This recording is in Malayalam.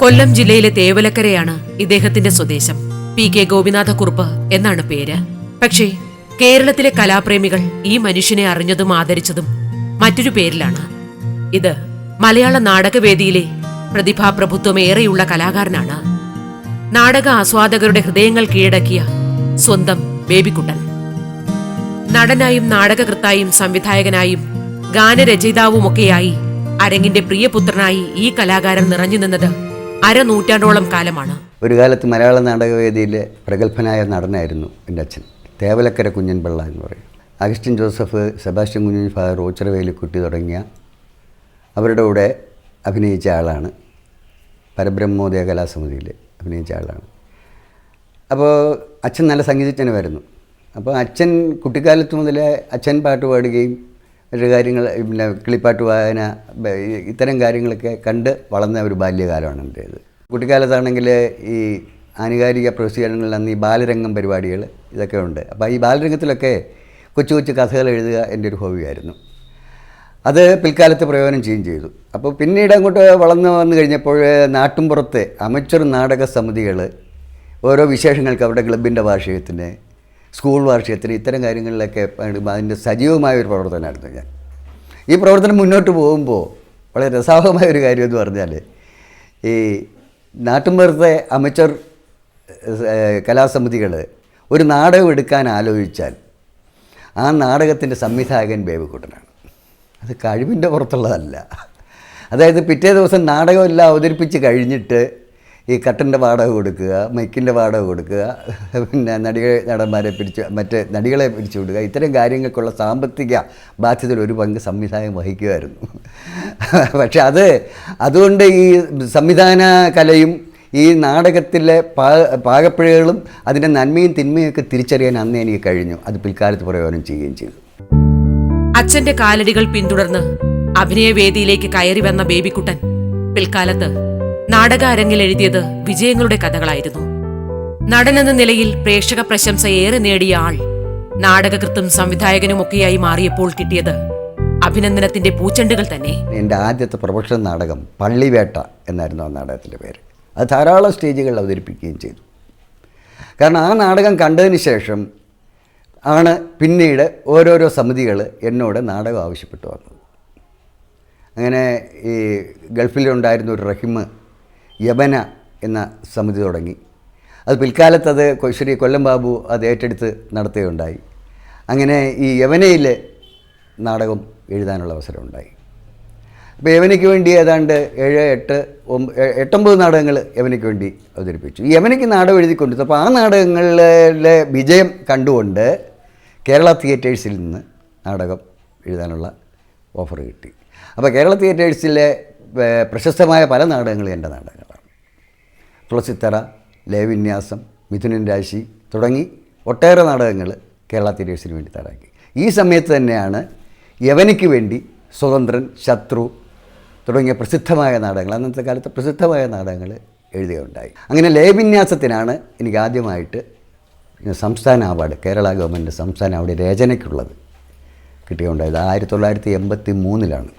കൊല്ലം ജില്ലയിലെ തേവലക്കരയാണ് ഇദ്ദേഹത്തിന്റെ സ്വദേശം. പി കെ ഗോപിനാഥ കുറുപ്പ് എന്നാണ് പേര്. പക്ഷേ കേരളത്തിലെ കലാപ്രേമികൾ ഈ മനുഷ്യനെ അറിഞ്ഞതും ആദരിച്ചതും മറ്റൊരു പേരിലാണ്. ഇത് മലയാള നാടകവേദിയിലെ പ്രതിഭാപ്രഭുത്വമേറെയുള്ള കലാകാരനാണ്. നാടക ആസ്വാദകരുടെ ഹൃദയങ്ങൾ കീഴടക്കിയ സ്വന്തം ബേബിക്കുട്ടൻ. നടനായും നാടകകൃത്തായും സംവിധായകനായും ഗാനരചയിതാവുമൊക്കെയായി അരങ്ങിന്റെ പ്രിയപുത്രനായി ഈ കലാകാരൻ നിറഞ്ഞു നിന്നത് അരനൂറ്റാണ്ടോളം കാലമാണ്. ഒരു കാലത്ത് മലയാള നാടകവേദിയിലെ പ്രഗത്ഭനായ നടനായിരുന്നു എന്റെ അച്ഛൻ. തേവലക്കര കുഞ്ഞൻ പിള്ള എന്ന് പറയും. Augustine Joseph Sebastian Kunjan father Ochiravelikutty തുടങ്ങിയ അവരുടെ കൂടെ അഭിനയിച്ച ആളാണ്. പരബ്രഹ്മോദയ കലാസമിതിയിൽ അഭിനയിച്ച ആളാണ്. അപ്പോൾ അച്ഛൻ നല്ല സംഗീതജ്ഞനായിരുന്നു അപ്പോൾ അച്ഛൻ കുട്ടിക്കാലത്ത് മുതലേ അച്ഛൻ പാട്ട് പാടുകയും മറ്റു കാര്യങ്ങൾ പിന്നെ കിളിപ്പാട്ട് വായന ഇത്തരം കാര്യങ്ങളൊക്കെ കണ്ട് വളർന്ന ഒരു ബാല്യകാലമാണ് എന്റേത് കുട്ടിക്കാലത്താണെങ്കിൽ ഈ ആനുകാലിക പ്രസിദ്ധീകരണങ്ങളിൽ അന്ന് ഈ ബാലരംഗം പരിപാടികൾ ഇതൊക്കെ ഉണ്ട്. അപ്പോൾ ഈ ബാലരംഗത്തിലൊക്കെ കൊച്ചു കൊച്ചു കഥകൾ എഴുതുക എന്റെ ഒരു ഹോബിയായിരുന്നു അത് പിൽക്കാലത്ത് പ്രയോജനം ചെയ്യുകയും ചെയ്തു. അപ്പോൾ പിന്നീട് അങ്ങോട്ട് വളർന്നു വന്നു കഴിഞ്ഞപ്പോൾ നാട്ടുംപുറത്തെ അമച്ചർ നാടക സമിതികൾ ഓരോ വിശേഷങ്ങൾക്ക് അവരുടെ ക്ലബിന്റെ വാർഷികത്തിന് സ്കൂൾ വാർഷികത്തിന് ഇത്തരം കാര്യങ്ങളിലൊക്കെ അതിന്റെ സജീവമായ ഒരു പ്രവർത്തനമായിരുന്നു ഞാൻ. ഈ പ്രവർത്തനം മുന്നോട്ട് പോകുമ്പോൾ വളരെ രസാവഹമായ ഒരു കാര്യം എന്ന് പറഞ്ഞാൽ ഈ നാട്ടുമ്പുറത്തെ അമച്ചർ കലാസമിതികൾ ഒരു നാടകം എടുക്കാൻ ആലോചിച്ചാൽ ആ നാടകത്തിന്റെ സംവിധായകൻ ബേബിക്കുട്ടനാണ് അത് കഴിവിന്റെ പുറത്തുള്ളതല്ല. അതായത് പിറ്റേ ദിവസം നാടകമെല്ലാം അവതരിപ്പിച്ച് കഴിഞ്ഞിട്ട് ഈ കട്ടന്റെ വാടക കൊടുക്കുക മൈക്കിന്റെ വാടക കൊടുക്കുക പിന്നെ നടിക നടന്മാരെ പിരിച്ച് മറ്റ് നടികളെ പിരിച്ചു വിടുക. ഇത്തരം കാര്യങ്ങൾക്കുള്ള സാമ്പത്തിക ബാധ്യതയിൽ ഒരു പങ്ക് സംവിധായകൻ വഹിക്കുമായിരുന്നു. പക്ഷെ അത് അതുകൊണ്ട് ഈ സംവിധാന കലയും ഈ നാടകത്തിലെ പാ പാകപ്പിഴകളും അതിന്റെ നന്മയും തിന്മയൊക്കെ തിരിച്ചറിയാൻ അന്ന് എനിക്ക് കഴിഞ്ഞു. അത് പിൽക്കാലത്ത് പ്രയോജനം ചെയ്യുകയും ചെയ്തു. അച്ഛന്റെ കാലടികൾ പിന്തുടർന്ന് അഭിനയവേദിയിലേക്ക് കയറി വന്ന ബേബിക്കുട്ടൻ പിൽക്കാലത്ത് നാടക അരങ്ങിൽ എഴുതിയത് വിജയങ്ങളുടെ കഥകളായിരുന്നു. നടനെന്ന നിലയിൽ പ്രേക്ഷക പ്രശംസ ഏറെ നേടിയ ആൾ നാടകകൃത്തും സംവിധായകനുമൊക്കെയായി മാറിയപ്പോൾ കിട്ടിയത് അഭിനന്ദനത്തിന്റെ പൂച്ചെണ്ടുകൾ തന്നെ. എന്റെ ആദ്യത്തെ പ്രൊഫഷണൽ നാടകം പള്ളിവേട്ട എന്നായിരുന്നു ആ നാടകത്തിന്റെ പേര്. അത് ധാരാളം സ്റ്റേജുകളിൽ അവതരിപ്പിക്കുകയും ചെയ്തു. കാരണം ആ നാടകം കണ്ടതിന് ശേഷം ആണ് പിന്നീട് ഓരോരോ സമിതികൾ എന്നോട് നാടകം ആവശ്യപ്പെട്ടു വന്നത്. അങ്ങനെ ഈ ഗൾഫിലുണ്ടായിരുന്ന ഒരു റഹിമ് യമന എന്ന സമിതി തുടങ്ങി. അത് പിൽക്കാലത്ത് അത് ശ്രീ കൊല്ലം ബാബു അത് ഏറ്റെടുത്ത് നടത്തുകയുണ്ടായി. അങ്ങനെ ഈ യവനയിൽ നാടകം എഴുതാനുള്ള അവസരം ഉണ്ടായി അപ്പോൾ യവനയ്ക്ക് വേണ്ടി ഏതാണ്ട് ഏഴ് എട്ട് എട്ടൊമ്പത് നാടകങ്ങൾ യവനയ്ക്ക് വേണ്ടി അവതരിപ്പിച്ചു. യവനയ്ക്ക് നാടകം എഴുതിക്കൊണ്ടിരുന്നു അപ്പോൾ ആ നാടകങ്ങളിലെ വിജയം കണ്ടുകൊണ്ട് കേരള തിയേറ്റേഴ്സിൽ നിന്ന് നാടകം എഴുതാനുള്ള ഓഫർ കിട്ടി. അപ്പോൾ കേരള തിയേറ്റേഴ്സിലെ പ്രശസ്തമായ പല നാടകങ്ങളും എന്റെ നാടകങ്ങളാണ് തുളസിത്തറ ലേവിന്യാസം മിഥുനൻ രാശി തുടങ്ങി ഒട്ടേറെ നാടകങ്ങൾ കേരള തിരേഴ്സിന് വേണ്ടി തയ്യാറാക്കി. ഈ സമയത്ത് തന്നെയാണ് യവനിക്ക് വേണ്ടി സ്വതന്ത്രൻ ശത്രു തുടങ്ങിയ പ്രസിദ്ധമായ നാടകങ്ങൾ അന്നത്തെ കാലത്ത് പ്രസിദ്ധമായ നാടകങ്ങൾ എഴുതുകയുണ്ടായി. അങ്ങനെ ലയവിന്യാസത്തിനാണ് എനിക്ക് ആദ്യമായിട്ട് സംസ്ഥാന അവാർഡ് കേരള ഗവൺമെന്റ് സംസ്ഥാന അവാർഡ് രചനയ്ക്കുള്ളത് കിട്ടുകയുണ്ടായത് ആയിരത്തി തൊള്ളായിരത്തി എൺപത്തി മൂന്നിലാണ്.